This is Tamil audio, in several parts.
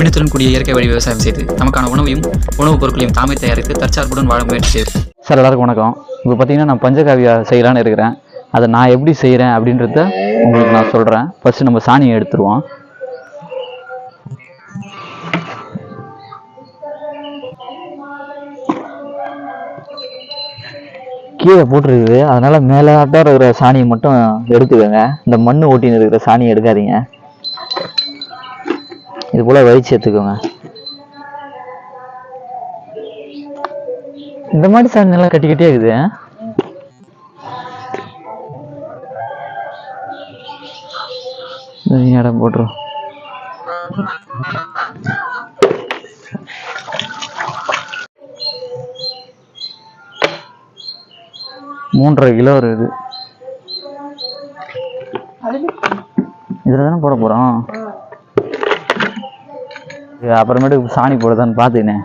நவீனத்துடன் கூடிய இயற்கை வழி விவசாயம் செய்து நமக்கான உணவையும் உணவுப் பொருட்களையும் தாமே தயாரித்து தற்சார்புடன் வாழ முயற்சி செய்து. சார் எல்லாருக்கும் வணக்கம். இப்போ பார்த்தீங்கன்னா நான் பஞ்சகாவியா செய்யலான்னு இருக்கிறேன். அதை நான் எப்படி செய்கிறேன் அப்படின்றத உங்களுக்கு நான் சொல்கிறேன் ஃபஸ்ட்டு நம்ம சாணியை எடுத்துருவோம். கீழே போட்டிருக்குது. அதனால் மேலே இருக்கிற சாணியை மட்டும் எடுத்துக்கோங்க. இந்த மண் ஓட்டின்னு இருக்கிற சாணியை எடுக்காதீங்க. இது போல் வலிச்சு எடுத்துக்கோங்க. இந்த மாதிரி சாணி நல்லா கட்டி கட்டியா இருக்குது இடம் போட்டுரும் மூன்றரை கிலோ வருது இதில் தானே போட போகிறோம் அப்புறமேட்டு சாணி போடுதான்னு பார்த்துக்கினேன்.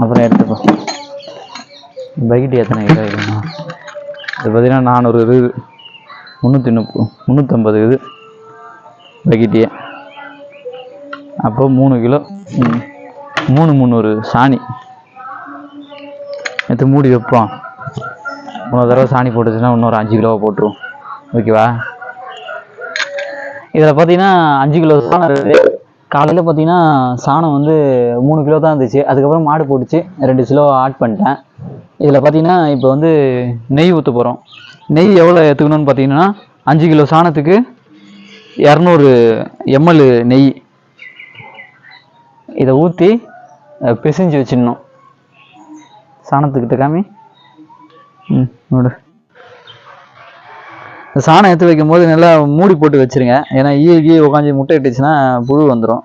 அப்புறம் எடுத்துப்போ பைக்கிட்டு எத்தனை கிலோ இருக்குண்ணா இது பார்த்தீங்கன்னா நானூறு இருபது முந்நூற்றி முப்பது முந்நூற்றம்பது இது பைக்கிட்டியே அப்போ மூணு கிலோ மூணு முந்நூறு சாணி. எடுத்து மூடி வைப்போம். இன்னொரு தடவை சாணி போட்டுச்சுன்னா இன்னொரு அஞ்சு கிலோவை போட்டுருவோம். ஓகேவா? இதில் பார்த்தீங்கன்னா அஞ்சு கிலோ சாணம் இருக்குது. காலையில் பார்த்தீங்கன்னா சாணம் வந்து மூணு கிலோ தான் இருந்துச்சு. அதுக்கப்புறம் மாடு போட்டுச்சு. ரெண்டு கிலோ ஆட் பண்ணிட்டேன். இதில் பார்த்தீங்கன்னா இப்போ வந்து நெய் ஊற்ற போகிறோம் நெய் எவ்வளோ எடுத்துக்கணும்னு பார்த்தீங்கன்னா அஞ்சு கிலோ சாணத்துக்கு இரநூறு எம்எல் நெய். இதை ஊற்றி பிசைஞ்சு வச்சிடணும். சாணத்துக்கிட்ட காமி. ம் நோடு. சாணம் எடுத்து வைக்கும்போது நல்லா மூடி போட்டு வச்சிருங்க. ஏன்னா ஈ கீ உட்காந்து முட்டை இட்டுச்சுன்னா புழு வந்துடும்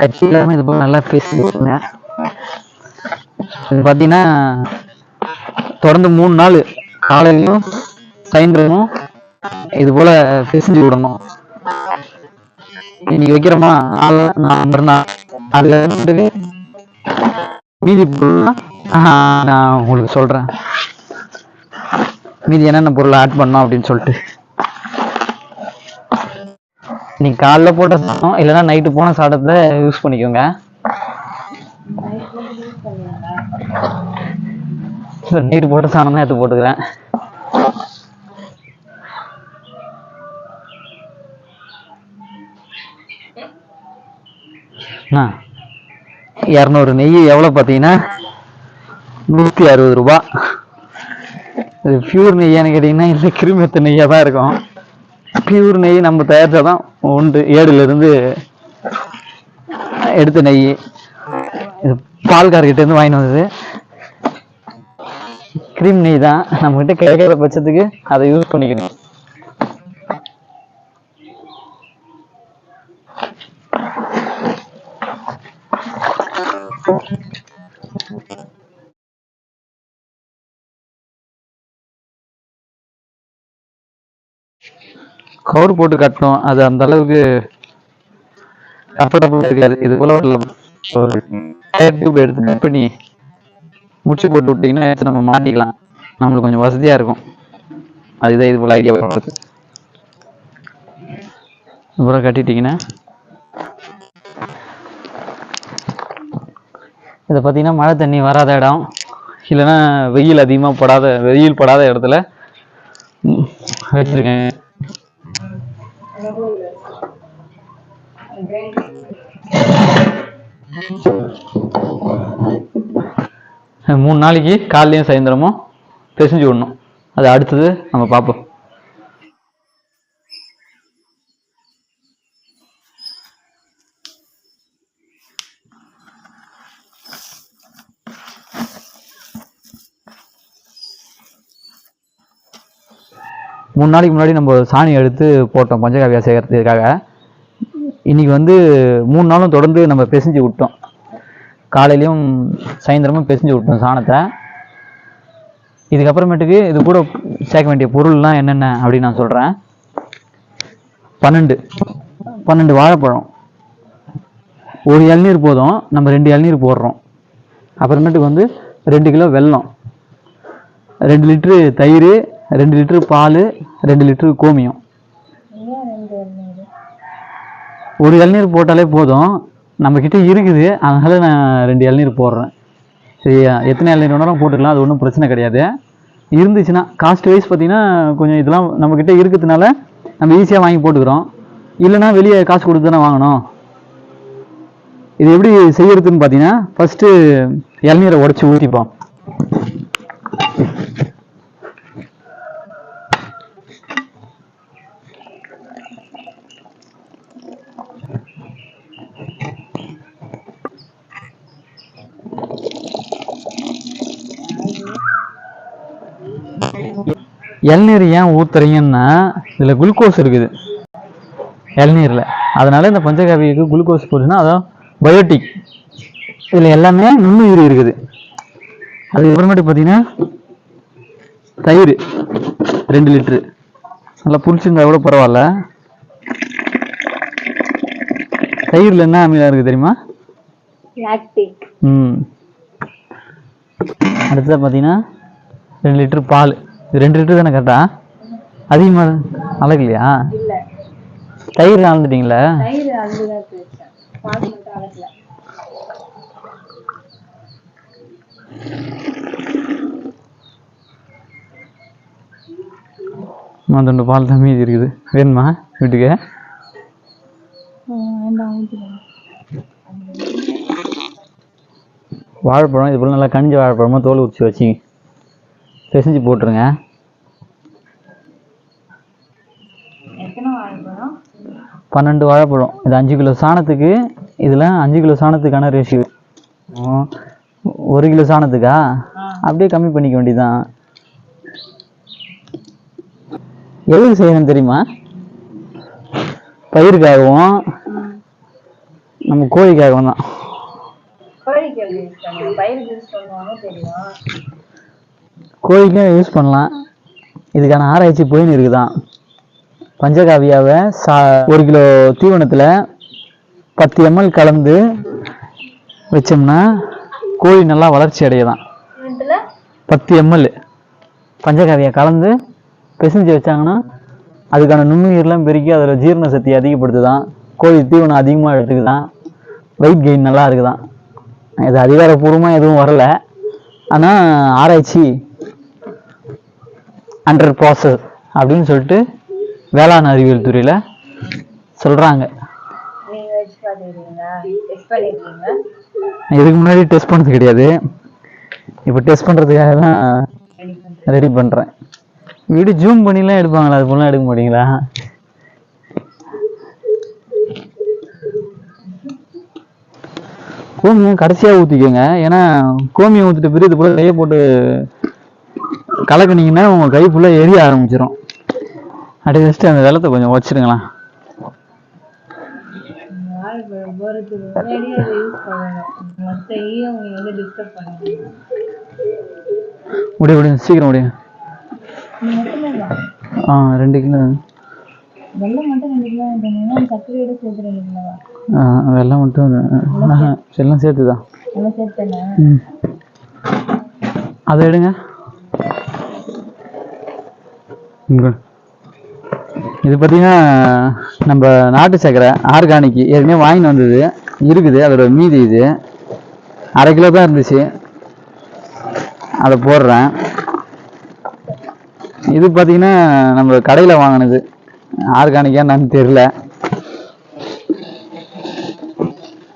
கட்சி இல்லாமல் இது போல் நல்லா பேசி வச்சுருங்க இது பார்த்தீங்கன்னா தொடர்ந்து மூணு நாள் காலையிலையும் சாயந்தரமும் இது போல் பிசைஞ்சு விடணும். இன்னைக்கு வைக்கிறோமா? நாளை நான் மறுநாள். அதுல மீதி பொருள்லாம் நான் உங்களுக்கு சொல்கிறேன் மீதி என்னென்ன பொருள் ஆட் பண்ணோம் அப்படின்னு சொல்லிட்டு. நீ காலைல போட்ட சாதம் இல்லைன்னா நைட்டு போன சாதத்தை யூஸ் பண்ணிக்கோங்க. நைட்டு போட்ட சாதம் தான் எடுத்து போட்டுக்கிறேன். அண்ணா இரநூறு நெய் எவ்வளோ பார்த்தீங்கன்னா? நூற்றி அறுபது ரூபா. இது பியூர் நெய்யான்னு கேட்டிங்கன்னா இல்லை கிருமித்த நெய்யாக தான் இருக்கும். பியூர் நெய் நம்ம தயாரித்தா தான் உண்டு ஏடுலேருந்து எடுத்த நெய். இது பால்கார்கிட்டேருந்து வாங்கிட்டு வந்தது. கிரீம் நெய் தான். நம்மகிட்ட கிடைக்கிற பட்சத்துக்கு அதை யூஸ் பண்ணிக்கணும். கவர் போட்டு கட்டணும். அது அந்த அளவுக்கு கம்ஃபர்டபுள் இருக்காது. இது போல ஒரு டியூப் எடுத்து கட் பண்ணி முடிச்சு போட்டு விட்டீங்கன்னா எடுத்து நம்ம மாட்டிக்கலாம். நம்மளுக்கு கொஞ்சம் வசதியா இருக்கும். அதுதான் இது போல ஐடியா பண்ணுறது அப்புறம் கட்டிட்டீங்கன்னா இதை பார்த்தீங்கன்னா மழை தண்ணி வராத இடம். இல்லைன்னா வெயில் அதிகமாக படாத வெயில் படாத இடத்துல வச்சிருக்கேன். மூணு நாளைக்கு காலையும் சாயந்தரமும் பிசைஞ்சு விடணும். அது அடுத்தது நம்ம பார்ப்போம். மூணு நாளைக்கு முன்னாடி நம்ம சாணி எடுத்து போட்டோம் பஞ்சகாவியா சேர்க்கறதுக்காக இன்றைக்கி வந்து மூணு நாளும் தொடர்ந்து நம்ம பிசைஞ்சு விட்டோம். காலையிலையும் சாயந்தரமும் பிசைஞ்சு விட்டோம் சாணத்தை. இதுக்கப்புறமேட்டுக்கு இது கூட சேர்க்க வேண்டிய பொருள்லாம் என்னென்ன அப்படின்னு நான் சொல்கிறேன் பன்னெண்டு. பன்னெண்டு வாழைப்பழம். ஒரு இளநீர் போதும். நம்ம ரெண்டு இளநீர் போடுறோம். அப்புறமேட்டுக்கு வந்து ரெண்டு கிலோ வெல்லம். ரெண்டு லிட்ரு தயிர் ரெண்டு லிட்டரு பால் ரெண்டு லிட்டரு கோமியம். ஒரு இளநீர் போட்டாலே போதும். நம்மக்கிட்ட இருக்குது. அதனால் நான் ரெண்டு இளநீர் போடுறேன். சரியா? எத்தனை இளநீர் வேணாலும் போட்டுக்கலாம். அது ஒன்றும் பிரச்சனை கிடையாது. இருந்துச்சுன்னா காஸ்ட் வைஸ் பார்த்திங்கன்னா கொஞ்சம் இதெல்லாம் நம்மக்கிட்ட இருக்கிறதுனால நம்ம ஈஸியாக வாங்கி போட்டுக்கிறோம். இல்லைன்னா வெளியே காசு கொடுத்து தானே வாங்கணும். இது எப்படி செய்யறதுன்னு பார்த்தீங்கன்னா ஃபஸ்ட்டு இளநீரை உடச்சி ஊற்றிப்போம் இளநீர் ஏன் ஊத்துறீங்கன்னா இதில் குளுக்கோஸ் இருக்குது. இளநீரில். அதனால இந்த பஞ்சகாவியக்கு குளுக்கோஸ் போச்சுன்னா அதான் பயோட்டிக். இதில் எல்லாமே நுண்ணுயிர் இருக்குது. அதுக்கப்புறமேட்டு பார்த்தீங்கன்னா தயிர். ரெண்டு லிட்ரு. நல்லா புளிச்சிருந்தா கூட பரவாயில்ல. தயிரில் என்ன அமிலம் இருக்குது தெரியுமா? ம். அடுத்தது பார்த்தீங்கன்னா ரெண்டு லிட்டர் பால். இது ரெண்டு லிட்டர் தானே கரெக்டா அதிகமாக இல்ல. தயிர் அளந்துட்டீங்களா? பேசுறேன் பால் தான் மீதி இருக்குது. வேணுமா வீட்டுக்கு? வாழைப்பழம் இது போல் நல்லா கனிஞ்ச வாழைப்பழமாக தோல் உரிச்சு வச்சு பிசைஞ்சு போட்டுருங்க. பன்னெண்டு வாழைப்பழம். இது அஞ்சு கிலோ சாணத்துக்கு இதில் அஞ்சு கிலோ சாணத்துக்கான ரேஷியோ ஒரு கிலோ சாணத்துக்கா? அப்படியே கம்மி பண்ணிக்க வேண்டியதுதான். எதுக்கு செய்யணும் தெரியுமா? பயிருக்காகவும் நம்ம கோழிக்காகவும் தான். கோழிக்கும் யூஸ் பண்ணலாம். இதுக்கான ஆராய்ச்சி போயின்னு இருக்குதான். பஞ்சகாவியாவை சா ஒரு கிலோ தீவனத்தில் பத்து எம்எல் கலந்து வச்சோம்னா கோழி நல்லா வளர்ச்சி அடையதான். பத்து எம்எல் பஞ்சகாவியை கலந்து பிசைஞ்சு வச்சாங்கன்னா அதுக்கான நுண்ணுயிர்லாம் பெருக்கி அதில் ஜீரண சக்தி அதிகப்படுத்துதான். கோழி தீவனம் அதிகமாக எடுத்துக்குதான். வெயிட் கெயின் நல்லா இருக்குதான். இது அதிகாரப்பூர்வமாக எதுவும் வரல. ஆனால் ஆராய்ச்சி அண்டர் ப்ராசஸ் அப்படின்னு சொல்லிட்டு வேளாண் அறிவியல் துறையில் சொல்கிறாங்க இதுக்கு முன்னாடி டெஸ்ட் பண்ணது கிடையாது. இப்போ டெஸ்ட் பண்ணுறதுக்காக தான் ரெடி பண்ணுறேன் ரெடி பண்ணுறேன் வீடு ஜூம் பண்ணிலாம் எடுப்பாங்களா? அது போலாம் எடுக்க மாட்டீங்களா? கோமியம் கடைசியாக ஊற்றிக்கோங்க ஏன்னா கோமியம் ஊற்றிட்ட பிறகு இது போல் கையை போட்டு கலக்குனீங்கன்னா உங்கள் கை ஃபுல்லாக எரிய ஆரம்பிச்சிடும் அப்படியே ஃபஸ்ட்டு அந்த வெள்ளத்தை கொஞ்சம் வச்சிருங்களேன். வாழைப்பழம் முடிய முடியும். சீக்கிரம் முடியும். ஆ ரெண்டு கிலோ. வெள்ளம் மட்டும் ரெண்டு கிலோ சர்க்கரையோட சேர்த்து ரெண்டு கிலோவா ஆ, மட்டும் எல்லாம் சேர்த்து தான் எல்லாம் அதை எடுங்க. இது பார்த்தீங்கன்னா நம்ம நாட்டு சர்க்கரை ஆர்கானிக் ஏற்கனவே வாங்கிட்டு வந்தது. இருக்குது அதோட மீதி இது. அரை கிலோ தான் இருந்துச்சு. அதை போடுறேன். இது பார்த்தீங்கன்னா நம்ம கடையில் வாங்கினது. ஆர்கானிக்கா என்னன்னு தெரில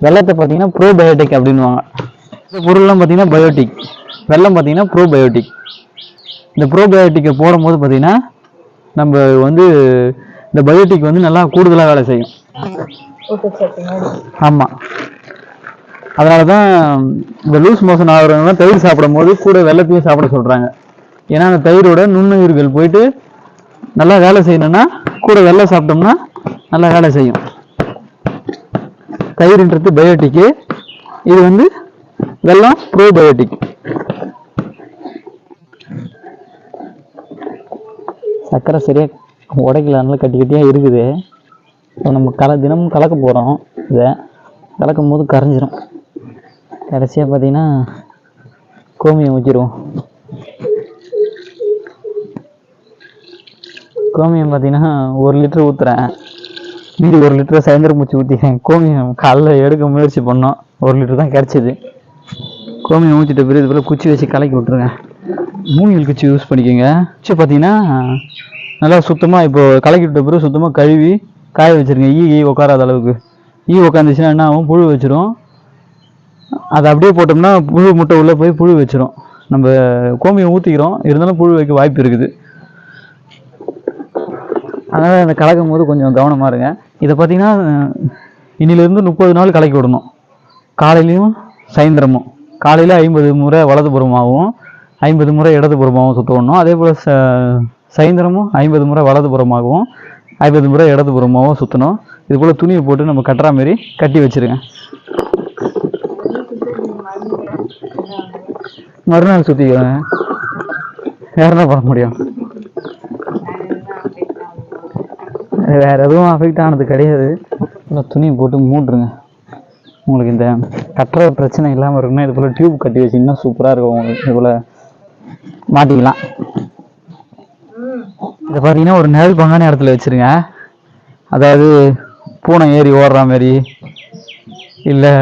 வெள்ளத்தை பார்த்தீங்கன்னா ப்ரோபயோட்டிக் அப்படின்னுவாங்க. இந்த பொருள்லாம் பார்த்தீங்கன்னா பயோட்டிக் வெள்ளம் பார்த்தீங்கன்னா ப்ரோபயோட்டிக் இந்த ப்ரோபயோட்டிக்கை போடும்போது பார்த்தீங்கன்னா நம்ம வந்து இந்த பயோட்டிக் வந்து நல்லா கூடுதலாக வேலை செய்யும். ஆமாம் அதனால தான் இந்த லூஸ் மோஷன் ஆகுறவங்க தயிர் சாப்பிடும்போது கூட வெள்ளத்தையும் சாப்பிட சொல்கிறாங்க ஏன்னா அந்த தயிரோட நுண்ணுயிர்கள் போயிட்டு நல்லா வேலை செய்யணும்னா கூட வெள்ளம் சாப்பிட்டோம்னா நல்லா வேலை செய்யும். தயிர்ன்றது பயோட்டிக்கு இது வந்து வெள்ளம் ப்ரோபயோட்டிக் சக்கரை சரியாக உடைக்கல அதனால கட்டி கட்டியாக இருக்குது. இப்போ நம்ம கல தினமும் கலக்க போகிறோம் இதை. கலக்கும் போது கரைஞ்சிரும். கடைசியாக பார்த்தீங்கன்னா கோமியம் ஊற்றிடுவோம் கோமியம் பார்த்தீங்கன்னா ஒரு லிட்டர் ஊற்றுறேன் மீதி ஒரு லிட்டர் சாயந்தரம் மூச்சு ஊற்றிக்கிறேன் கோமியம் காலைல எடுக்க முயற்சி பண்ணோம். ஒரு லிட்டர் தான் கிடச்சிது. கோமியம் ஊற்றிட்ட பிறகு இது போல் குச்சி வச்சு கலக்கி விட்ருங்க மூலிகள் குச்சி யூஸ் பண்ணிக்கோங்க. குச்சி பார்த்தீங்கன்னா நல்லா சுத்தமாக இப்போ கலக்கி விட்ட பிறகு சுத்தமாக கழுவி காய வச்சிருங்க. ஈ ஈ உட்காராத அளவுக்கு. ஈ உட்காந்துச்சுன்னா என்ன ஆகும்? புழு வச்சிரும். அதை அப்படியே போட்டோம்னா புழு முட்டை உள்ளே போய் புழு வச்சிரும். நம்ம கோமியம் ஊற்றிக்கிறோம் இருந்தாலும் புழு வைக்க வாய்ப்பு இருக்குது. அதனால் அந்த கலக்கும் போது கொஞ்சம் கவனமாக இருங்க. இதை பார்த்தீங்கன்னா இன்னிலேருந்து முப்பது நாள் கலக்கி விடணும். காலையிலையும் சாயந்தரமும். காலையில் ஐம்பது முறை வலதுபுறமாகவும் ஐம்பது முறை இடதுபுறமாகவும் சுற்றணும் அதே போல் ச சாயந்தரமும் ஐம்பது முறை வலதுபுறமாகவும் ஐம்பது முறை இடதுபுறமாகவும் சுற்றணும் இது போல் துணியை போட்டு நம்ம கட்டுற மாரி கட்டி வச்சிருங்க. மறுநாள் சுற்றிக்கோங்க வேற என்ன பண்ண முடியும்? வேற எதுவும் அஃபெக்ட் ஆனது கிடையாது. இல்லை துணியை போட்டு மூட்டுருங்க உங்களுக்கு இந்த கட்டுற பிரச்சனை இல்லாமல் இருக்குன்னா இது போல் டியூப் கட்டி வச்சிங்கன்னா சூப்பராக இருக்கும் உங்களுக்கு. இது போல் மாட்டிக்கலாம். இதை பார்த்தீங்கன்னா ஒரு நிழல் பங்கான இடத்துல வச்சுருங்க. அதாவது பூனை ஏறி ஓடுற மாதிரி இல்லை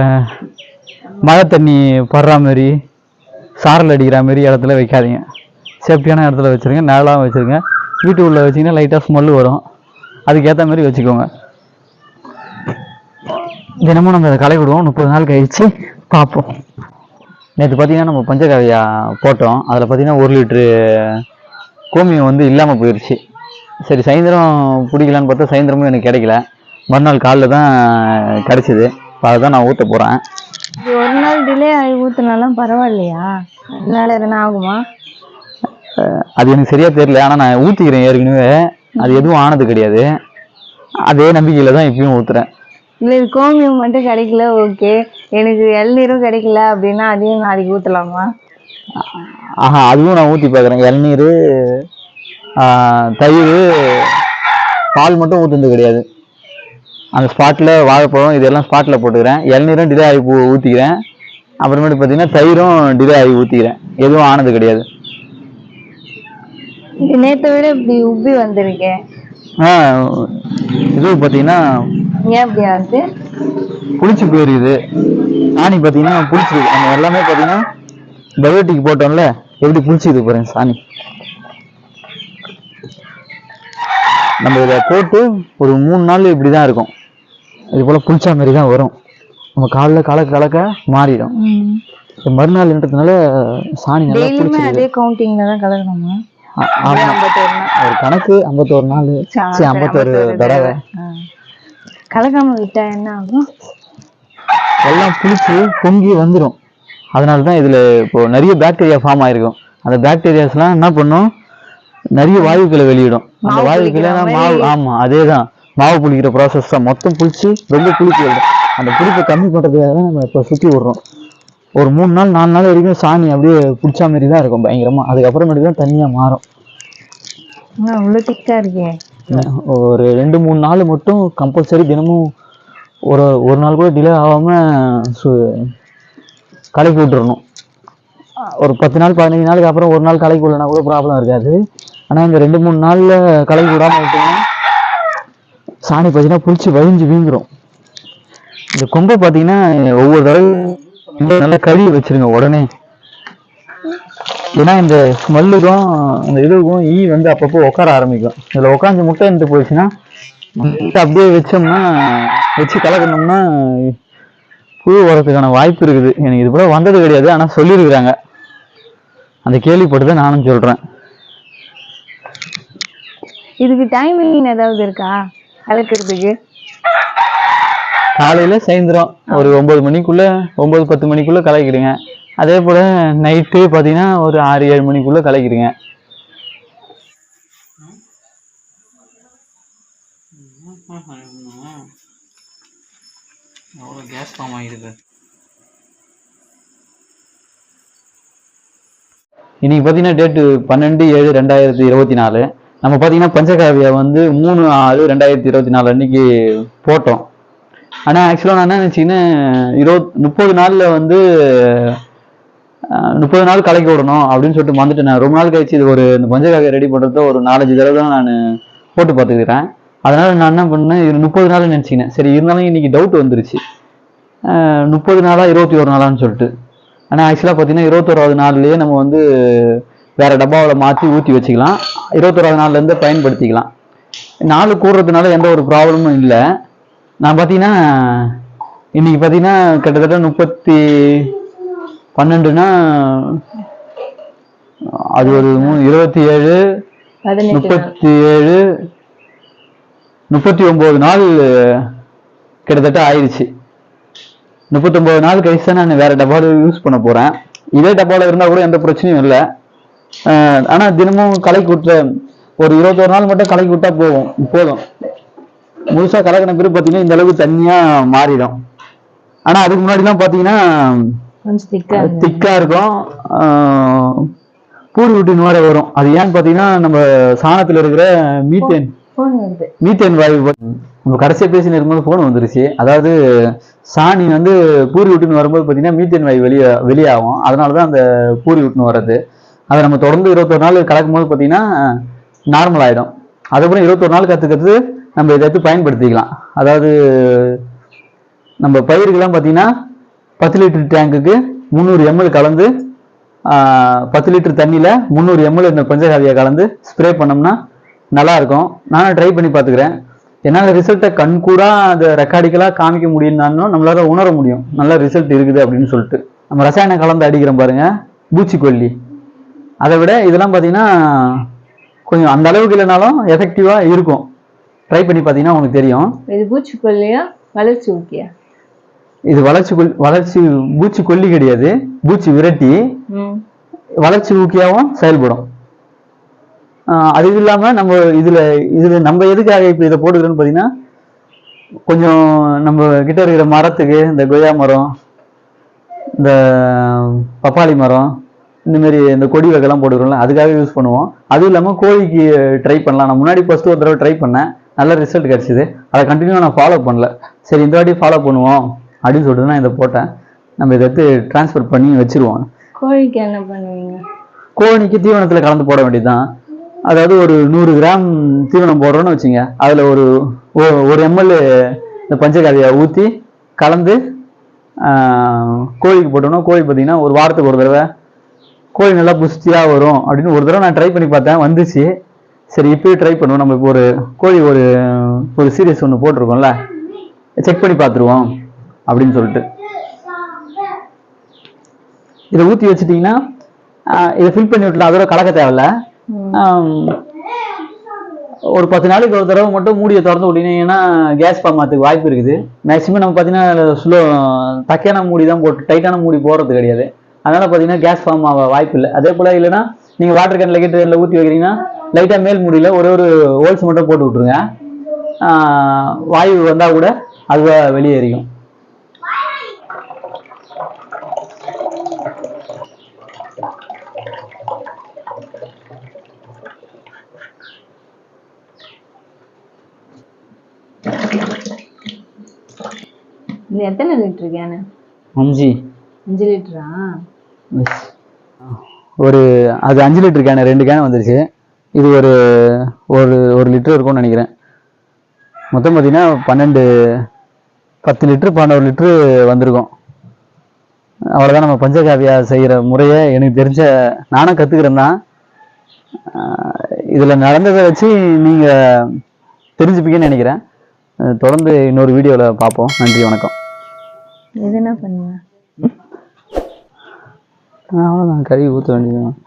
மழை தண்ணி படுற மாதிரி சாரல் அடிக்கிற மாதிரி இடத்துல வைக்காதீங்க. சேஃப்டியான இடத்துல வச்சுருங்க நிழலாகவும் வச்சுருங்க. வீட்டு உள்ளே வச்சிங்கன்னா லைட்டாக ஸ்மெல் வரும். அதுக்கேற்ற மாதிரி வச்சுக்கோங்க. தினமும் நம்ம அதை களை விடுவோம் முப்பது நாள் கழித்து பார்ப்போம். நேற்று பார்த்தீங்கன்னா நம்ம பஞ்சகாவியா போட்டோம். அதில் பார்த்தீங்கன்னா ஒரு லிட்ரு கோமியம் வந்து இல்லாமல் போயிடுச்சு சரி சாயந்தரம் பிடிக்கலான்னு பார்த்தா சாயந்தரமும் எனக்கு கிடைக்கல. மறுநாள் காலைல தான் கிடச்சிது. அதை தான் நான் ஊற்ற போகிறேன் ஒரு நாள் டிலே ஆகி ஊத்துனாலும் பரவாயில்லையா? அதனால எதனா ஆகுமா? அது எனக்கு சரியா தெரியல. ஆனால் நான் ஊற்றிக்கிறேன் ஏற்கனவே. அது எதுவும் ஆனது கிடையாது. அதே நம்பிக்கையில் தான் இப்பயும் ஊற்றுறேன் இல்லை கோமியம் மட்டும் கிடைக்கல ஓகே எனக்கு இளநீரும் கிடைக்கல அப்படின்னா அதையும் நாளைக்கு ஊற்றலாமா ஆஹா அதுவும் நான் ஊற்றி பார்க்குறேன் இளநீர் தயிர் பால் மட்டும் ஊற்றுனது கிடையாது. அந்த ஸ்பாட்டில் வாழைப்பழம் இதெல்லாம் ஸ்பாட்டில் போட்டுக்கிறேன். இளநீரும் டிலே ஆகி ஊற்றிக்கிறேன் அப்புறமேட்டு பார்த்தீங்கன்னா தயிரும் டிலே ஆகி ஊற்றிக்கிறேன் எதுவும் ஆனது கிடையாது. நேற்றை விட இப்படி உப்பி வந்திருக்கேன் ஆ இது பார்த்தீங்கன்னா ஏன் இப்படி ஆகுது? புளிச்சு போயிருக்குது சாணி பார்த்தீங்கன்னா புளிச்சிருக்கு. நம்ம எல்லாமே பார்த்தீங்கன்னா பயோட்டிக் போட்டோம்ல எப்படி புளிச்சுது பாருங்க சாணி. நம்ம இதை போட்டு ஒரு மூணு நாள் இப்படி தான் இருக்கும். இது போல் புளிச்சா மாதிரி தான் வரும். நம்ம காலைல கலக்க கலக்க மாறிடும். மறுநாள்ன்றதுனால சாணி நல்லா புளிச்சிருக்கு அதே கவுண்டிங்ல தான் கலக்கணுமா? ஒரு கணக்கு ஐம்பத்தோரு நாள். சரி ஐம்பத்தோரு தடவை. கலக்காம விட்டா என்ன ஆகும்? எல்லாம் புளிச்சு பொங்கி வந்துடும் அதனால தான் இதில் இப்போ நிறைய பாக்டீரியா ஃபார்ம் ஆயிருக்கும். அந்த பாக்டீரியாஸ்லாம் என்ன பண்ணும்? நிறைய வாயுக்களை வெளியிடும். அந்த வாயுக்களை மாவு. ஆமாம் அதே தான் மாவு புளிக்கிற ப்ராசஸ் தான். மொத்தம் புளிச்சு ரொம்ப புளிப்பு விடும் அந்த புளிப்பை கம்மி பண்ணுறதுக்காக தான் நம்ம இப்போ சுற்றி விடுறோம். ஒரு மூணு நாள் நாலு நாள் வரைக்கும் சாணி அப்படியே பிடிச்ச மாதிரி தான் இருக்கும் பயங்கரமாக அதுக்கப்புறமேட்டு தான் தனியாக மாறும். இருக்கே. ஒரு ரெண்டு மூணு நாள் மட்டும் கம்பல்சரி தினமும் ஒரு ஒரு நாள் கூட டிலே ஆகாமல் சு விட்டுறணும். ஒரு பத்து நாள் பதினஞ்சு நாளுக்கு அப்புறம் ஒரு நாள் கலைக்கு விடலனா கூட ப்ராப்ளம் இருக்காது. ஆனால் இந்த ரெண்டு மூணு நாளில் கலைக்கு விடாமல் விட்டீங்கன்னா சாணி பார்த்தீங்கன்னா புளிச்சு வழிஞ்சு வீங்குறோம் இந்த கொம்பை பார்த்தீங்கன்னா ஒவ்வொரு தடவை நல்லா கழுவி வச்சிருங்க உடனே. ஏன்னா இந்த ஸ்மெல்லுக்கும் இந்த இதுக்கும் ஈ வந்து அப்பப்போ உட்கார ஆரம்பிக்கும். இதில் உட்காந்து முட்டை இருந்து போயிடுச்சுன்னா அப்படியே வச்சோம்னா வச்சு கலக்கணும்னா புழு வரதுக்கான வாய்ப்பு இருக்குது. எனக்கு இது போல வந்தது கிடையாது ஆனால் சொல்லியிருக்கிறாங்க. அந்த கேள்விப்பட்டு தான் நானும் சொல்கிறேன் இதுக்கு டைமிங் ஏதாவது இருக்கா? கலக்கிறதுக்கு காலையில் சாயந்தரம் ஒரு ஒம்பது மணிக்குள்ளே ஒம்பது பத்து மணிக்குள்ளே கலக்கிடுங்க. அதே போல் நைட்டு பார்த்தீங்கன்னா ஒரு ஆறு ஏழு மணிக்குள்ளே கலக்கிடுங்க. எவ்வளோ கேஸ் ஃபார்ம் ஆகிடுது இன்றைக்கி பார்த்தீங்கன்னா டேட்டு பன்னெண்டு ஏழு ரெண்டாயிரத்தி இருபத்தி நாலு. நம்ம பார்த்தீங்கன்னா பஞ்சகாவியா வந்து மூணு ஆறு ரெண்டாயிரத்தி இருபத்தி நாலு அன்னைக்கு போட்டோம். ஆனால் ஆக்சுவலாக நான் என்ன நினச்சிங்கன்னா இருபத் முப்பது நாளில் வந்து முப்பது நாள் கலக்கி விடணும் அப்படின்னு சொல்லிட்டு வந்துட்டு நான். ரொம்ப நாள் கழிச்சு இது ஒரு இந்த பஞ்சகாவியை ரெடி பண்ணுறத ஒரு நாலஞ்சு தடவை தான் நான் போட்டு பார்த்துக்கிறேன். அதனால நான் என்ன பண்ணேன் இது முப்பது நாள் நினச்சிக்கினேன். சரி இருந்தாலும் இன்னைக்கு டவுட் வந்துருச்சு. முப்பது நாளா இருபத்தி ஒரு நாளான்னு சொல்லிட்டு. ஆனால் ஆக்சுவலாக பார்த்தீங்கன்னா இருபத்தோராவது நாள்லயே நம்ம வந்து வேற டப்பாவில் மாற்றி ஊற்றி வச்சுக்கலாம். இருபத்தோராவது நாள்லேருந்து பயன்படுத்திக்கலாம். நாள் கூடுறதுனால எந்த ஒரு ப்ராப்ளமும் இல்லை. நான் பார்த்தீங்கன்னா இன்னைக்கு பார்த்தீங்கன்னா கிட்டத்தட்ட முப்பத்தி பன்னெண்டுனா அது ஒரு மூணு இருபத்தி ஏழு. முப்பத்தி ஏழு முப்பத்தி ஒன்பது நாள் கிட்டத்தட்ட ஆயிடுச்சு. முப்பத்தொன்பது நாள் கழிச்சு நான் வேற டப்பாவில் யூஸ் பண்ண போறேன். இதே டப்பாவில் இருந்தால் கூட எந்த பிரச்சனையும் இல்லை. ஆஹ் ஆனா தினமும் கலக்கி விட்ட ஒரு இருபத்தொரு நாள் மட்டும் கலக்கி விட்டா போதும் போதும். முழுசா கலக்கின பிறகு பார்த்தீங்கன்னா இந்த அளவுக்கு தண்ணியா மாறிடும். ஆனா அதுக்கு முன்னாடிலாம் பார்த்தீங்கன்னா கொஞ்சம் திக்கா திக்கா இருக்கும். பூரி விட்டு வர வரும். அது ஏன்னு பார்த்தீங்கன்னா நம்ம சாணத்துல இருக்கிற மீத்தேன். ஃபோன் வருது. மீத்தேன் வாயு நம்ம கடைசியா பேசினு இருக்கும்போது ஃபோன் வந்துருச்சு. அதாவது சாணி வந்து பூரி விட்டுன்னு வரும்போது பார்த்தீங்கன்னா மீத்தேன் வாயு வெளியே வெளியாகும். அதனால தான் அந்த பூரி விட்டுன்னு வர்றது. அதை நம்ம தொடர்ந்து இருபத்தொரு நாள் கலக்கும் போது பார்த்தீங்கன்னா நார்மல் ஆயிடும். அதுக்கப்புறம் இருபத்தொரு நாள் கற்றுக்கிறது நம்ம இதை எடுத்து பயன்படுத்திக்கலாம். அதாவது நம்ம பயிருக்கெல்லாம் பார்த்தீங்கன்னா பத்து லிட்டர் டேங்குக்கு முந்நூறு எம்எல் கலந்து பத்து லிட்டர் தண்ணியில் முந்நூறு எம்எல் இந்த பஞ்சகாவியை கலந்து ஸ்ப்ரே பண்ணோம்னா நல்லா இருக்கும் நானும் ட்ரை பண்ணி பார்த்துக்கிறேன். என்னால் ரிசல்ட்டை கண் கூட அதை ரெக்கார்டிக்கலாக காமிக்க முடியும்னாலும் நம்மளால உணர முடியும். நல்ல ரிசல்ட் இருக்குது அப்படின்னு சொல்லிட்டு. நம்ம ரசாயனம் கலந்து அடிக்கிறோம் பாருங்க. பூச்சிக்கொல்லி அதை விட இதெல்லாம் பார்த்தீங்கன்னா கொஞ்சம் அந்த அளவுக்கு இல்லைனாலும் எஃபெக்டிவாக இருக்கும். ட்ரை பண்ணி பார்த்தீங்கன்னா உங்களுக்கு தெரியும். இது பூச்சிக்கொல்லியா வளர்ச்சி ஊக்கியா? இது வளர்ச்சி கொல் வளர்ச்சி பூச்சி கொல்லி கிடையாது. பூச்சி விரட்டி வளர்ச்சி ஊக்கியாவும் செயல்படும். அது இல்லாம நம்ம இதுல இதுல நம்ம எதுக்காக இப்ப இதை போட்டுக்கிறோம்னு பாத்தீங்கன்னா கொஞ்சம் நம்ம கிட்ட இருக்கிற மரத்துக்கு இந்த கொய்யா மரம் இந்த பப்பாளி மரம் இந்த மாதிரி இந்த கொடி வகைலாம் போட்டுக்கிறோம்ல அதுக்காக யூஸ் பண்ணுவோம். அதுவும் இல்லாமல் கோழிக்கு ட்ரை பண்ணலாம். நான் முன்னாடி ஃபர்ஸ்ட் ஒரு தடவை ட்ரை பண்ணேன். நல்ல ரிசல்ட் கிடைச்சிது. அதை கண்டினியூ நான் ஃபாலோ பண்ணல. சரி இந்த வாட்டி ஃபாலோ பண்ணுவோம். அப்படின்னு சொல்லிட்டு நான் இதை போட்டேன். நம்ம இதை எடுத்து ட்ரான்ஸ்ஃபர் பண்ணி வச்சிருவோம். கோழிக்கு என்ன பண்ணுவீங்க? கோழிக்கு தீவனத்தில் கலந்து போட வேண்டியதுதான். அதாவது ஒரு நூறு கிராம் தீவனம் போடுறோன்னு வச்சுங்க. அதில் ஒரு ஒரு எம்எல் இந்த பஞ்சகாவியை ஊற்றி கலந்து கோழிக்கு போட்டோம்னா கோழி பார்த்தீங்கன்னா ஒரு வாரத்துக்கு ஒரு தடவை கோழி நல்லா புஷ்டியாக வரும் அப்படின்னு ஒரு தடவை நான் ட்ரை பண்ணி பார்த்தேன். வந்துச்சு. சரி இப்போயும் ட்ரை பண்ணுவோம். நம்ம இப்போ ஒரு கோழி ஒரு ஒரு சீரியஸ் ஒன்று போட்டிருக்கோம்ல. செக் பண்ணி பார்த்துருவோம் அப்படின்னு சொல்லிட்டு. இதை ஊற்றி வச்சுட்டிங்கன்னா இதை ஃபில் பண்ணி விட்டுல அதோட கலக்க தேவையில்ல. ஒரு பத்து நாளைக்கு ஒரு தடவை மட்டும் மூடியை திறந்து விட்டீங்கன்னா கேஸ் ஃபார்ம் ஆகிறதுக்கு வாய்ப்பு இருக்குது. மேக்ஸிமம் நம்ம பார்த்தீங்கன்னா ஸ்லோ தக்கையான மூடி தான் போட்டு டைட்டான மூடி போடுறது கிடையாது. அதனால் பார்த்தீங்கன்னா கேஸ் ஃபார்ம் ஆக வாய்ப்பு இல்லை. அதே போல் இல்லைன்னா நீங்கள் வாட்டர் கேனில் கெட்டு கேனில் ஊற்றி வைக்கிறீங்கன்னா லைட்டாக மேல் மூடியில் ஒரே ஒரு ஹோல்ஸ் மட்டும் போட்டு விட்ருங்க வாயு வந்தால் கூட அதுவாக வெளியேறியும் இது எத்தனை லிட்டர் கேனு? அஞ்சு. அஞ்சு லிட்டரா. ஒரு அது அஞ்சு லிட்டர் கேனு ரெண்டு கேன் வந்துருச்சு. இது ஒரு ஒரு ஒரு லிட்டர் இருக்கும்னு நினைக்கிறேன். மொத்தம் பார்த்தீங்கன்னா பன்னெண்டு பத்து லிட்டர் பன்னெண்டு லிட்டரு வந்திருக்கும். அவ்வளோதான் நம்ம பஞ்சகாவியா செய்கிற முறையை எனக்கு தெரிஞ்ச நானும் கற்றுக்கிறேன் தான். இதில் நடந்ததை வச்சு நீங்கள் தெரிஞ்சுப்பீங்கன்னு நினைக்கிறேன். தொடர்ந்து இன்னொரு வீடியோவில் பார்ப்போம். நன்றி வணக்கம். இது என்ன பண்ணுவேன் அவ்வளோதான் கழுவி ஊற்ற வேண்டியதுதான்.